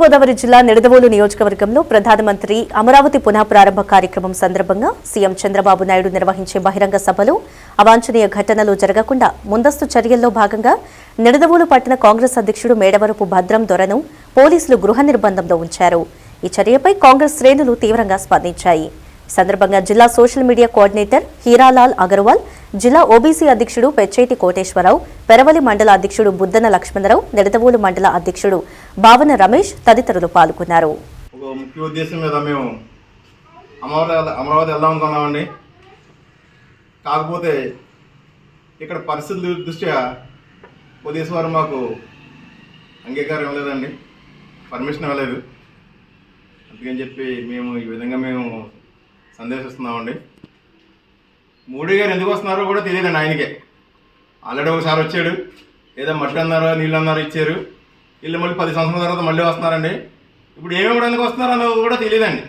గోదావరి జిల్లా నిడదవోలు నియోజకవర్గంలో ప్రధానమంత్రి అమరావతి పునః ప్రారంభ కార్యక్రమం సందర్భంగా సీఎం చంద్రబాబు నాయుడు నిర్వహించే బహిరంగ సభలో అవాంఛనీయ ఘటనలు జరగకుండా ముందస్తు చర్యల్లో భాగంగా నిడదవోలు పట్టణ కాంగ్రెస్ అధ్యక్షుడు మేడవరపు భద్రం దొరను పోలీసులు గృహ నిర్బంధంలో ఉంచారు. ఈ చర్యపై కాంగ్రెస్ శ్రేణులు తీవ్రంగా స్పందించాయి. సందర్భంగా జిల్లా social media coordinator Hiralal Agarwal జిల్లా ఓబీసీ అధ్యక్షుడు పెచ్చేటి కోటేశ్వరరావు పెరవలి మండల అధ్యక్షుడు బుద్దన లక్ష్మణరావు నిడదవోలు మండల అధ్యక్షుడు భావన రమేష్ తదితరులు పాల్గొన్నారు. ముఖ్య ఉద్దేశం మీద మేము అమరావతి అమరావతి వెళ్దాం అనుకున్నామండి. కాకపోతే ఇక్కడ పరిస్థితుల దృష్ట్యా పోలీసు మాకు అంగీకారం ఇవ్వలేదండి. పర్మిషన్ ఇవ్వలేదు. అందుకని చెప్పి మేము ఈ విధంగా మేము సందేశిస్తున్నామండి. మోడీ గారు ఎందుకు వస్తున్నారో కూడా తెలియదండి ఆయనకే. ఆల్రెడీ ఒకసారి వచ్చాడు. ఏదో మట్టి అన్నారో నీళ్ళు అన్నారో ఇచ్చారు. వీళ్ళు మళ్ళీ పది సంవత్సరాల తర్వాత మళ్ళీ వస్తున్నారండి. ఇప్పుడు ఏమి ఇవ్వడానికి వస్తున్నారు అన్నది కూడా తెలియదండి.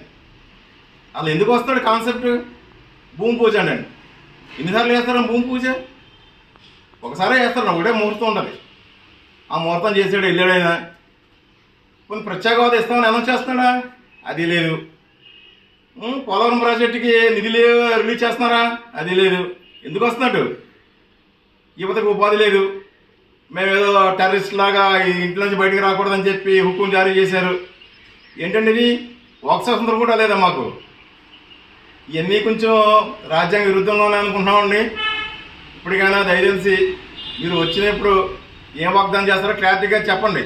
అసలు ఎందుకు వస్తాడు కాన్సెప్ట్? భూమి పూజ అండి. ఎన్నిసార్లు చేస్తారు భూమి పూజ? ఒకసారే చేస్తారు ఒకటే ముహూర్తం ఉంటుంది. ఆ ముహూర్తం చేసాడు వెళ్ళాడైనా. కొన్ని ప్రత్యేక హోదా ఇస్తామని అనౌన్స్ చేస్తున్నాడా? అది లేదు. పోలవరం ప్రాజెక్టుకి నిధులు రిలీజ్ చేస్తున్నారా? అది లేదు. ఎందుకు వస్తున్నాడు యువతకు ఉపాధి లేదు. మేమేదో టెర్రరిస్ట్ లాగా ఈ ఇంట్లో నుంచి బయటకు రాకూడదని చెప్పి హుకుం జారీ చేశారు. ఏంటండి ఇది? వాక్ స్వాతంత్రం కూడా లేదా మాకు? ఇవన్నీ కొంచెం రాజ్యాంగ విరుద్ధంలోనే అనుకుంటున్నామండి. ఇప్పటికైనా దయచేసి మీరు వచ్చినప్పుడు ఏం వాగ్దానం చేస్తారో క్లారిటీగా చెప్పండి.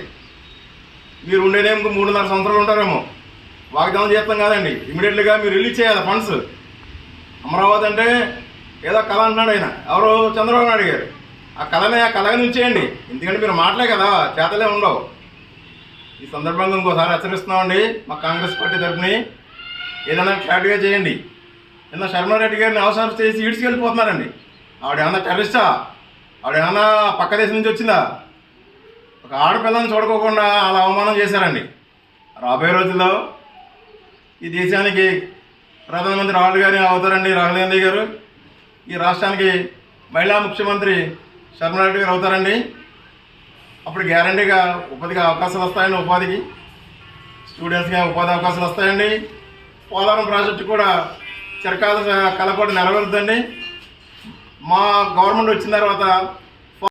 మీరు ఉండేదేమో మూడున్నర సంవత్సరాలు ఉంటారేమో. వాగ్దానం చేస్తాం కాదండి. ఇమీడియట్లీగా మీరు రిలీజ్ చేయాలి ఫండ్స్ అమరావతి అంటే ఏదో కళ అంటున్నాడు ఆయన. ఎవరు చంద్రబాబు నాయుడు గారు. ఆ కళనే ఆ కళగా ఉంచేయండి ఎందుకంటే మీరు మాటలే కదా చేతలే ఉండవు. ఈ సందర్భంగా ఇంకోసారి హెచ్చరిస్తున్నామండి మా కాంగ్రెస్ పార్టీ తరఫుని ఏదైనా క్లారిటీగా చేయండి. నిన్న శర్మారెడ్డి గారిని అవసరం చేసి ఈడ్చుకు వెళ్ళిపోతున్నారండి ఆవిడ ఏమన్నా టెర్రరిస్టా? ఆవిడ ఏమన్నా పక్క దేశం నుంచి వచ్చిందా? ఒక ఆడపిల్లని చూడకోకుండా అలా అవమానం చేశారండి. రాబోయే రోజుల్లో ఈ దేశానికి ప్రధానమంత్రి రాహుల్ గారి అవుతారండి రాహుల్ గాంధీ గారు. ఈ రాష్ట్రానికి మహిళా ముఖ్యమంత్రి శర్మారెడ్డి గారు అవుతారండి. అప్పుడు గ్యారంటీగా ఉపాధిగా అవకాశాలు వస్తాయండి ఉపాధికి. స్టూడెంట్స్గా ఉపాధి అవకాశాలు వస్తాయండి. పోలవరం ప్రాజెక్టు కూడా చిరకాల కల నెరవేరుద్దండి మా గవర్నమెంట్ వచ్చిన తర్వాత